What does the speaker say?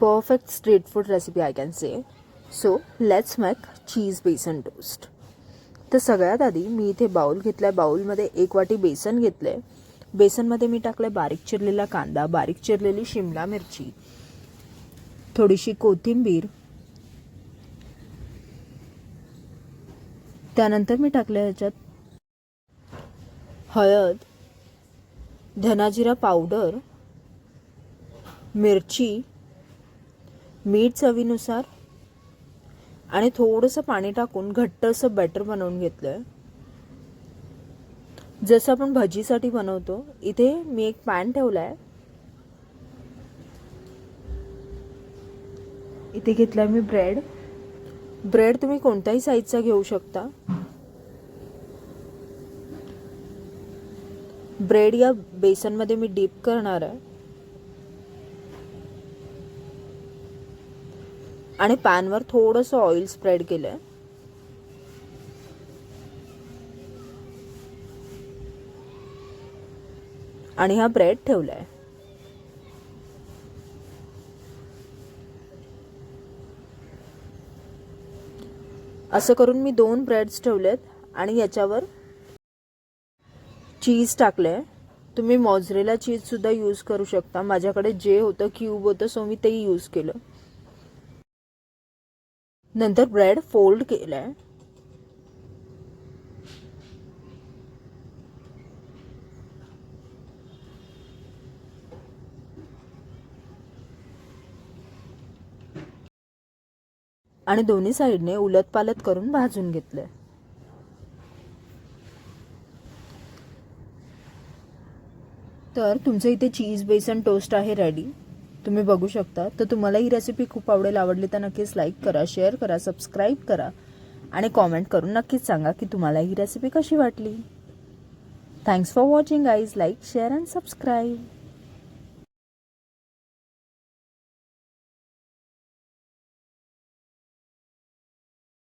perfect street food recipe I can say. So let's make cheese besan toast तर सगळ्यात आधी मी इथे bowl घेतला आहे बाउलमध्ये एक वाटी बेसन घेतलं आहे बेसनमध्ये मी टाकलं बारीक चिरलेला कांदा बारीक चिरलेली शिमला मिरची थोडीशी कोथिंबीर. त्यानंतर मी टाकलं ह्याच्यात हळद धनाजिरा पावडर मिरची मीठ चवीनुसार आणि थोडंसं पाणी टाकून घट्ट असं बॅटर बनवून घेतलं आहे जसं आपण भजीसाठी बनवतो इथे मी एक पॅन ठेवला आहे इथे घेतला मी ब्रेड ब्रेड तुम्ही कोणत्याही साईजचा घेऊ शकता. ब्रेड या बेसनमध्ये मी डीप करणार आहे. आणि पॅनवर थोडंसं ऑइल स्प्रेड केलं आहे आणि हा ब्रेड ठेवला आहे असं करून मी दोन ब्रेड्स ठेवलेत आणि याच्यावर चीज टाकलं आहे तुम्ही मॉझरेला चीजसुद्धा यूज करू शकता. माझ्याकडे जे होतं क्यूब होतं सो मी ते यूज केलं. नंतर ब्रेड फोल्ड केलं आहे आणि दोन्ही साईडने उलट पालत करून भाजून घेतलंय. तर तुमचं इथे चीज बेसन टोस्ट आहे रेडी तुम्ही बघू शकता. तर तुम्हाला ही रेसिपी खूप आवडेल आवडली तर नक्कीच लाईक करा शेअर करा सबस्क्राईब करा. आणि कॉमेंट करून नक्कीच सांगा की तुम्हाला ही रेसिपी कशी वाटली. Thanks for watching eyes like share and subscribe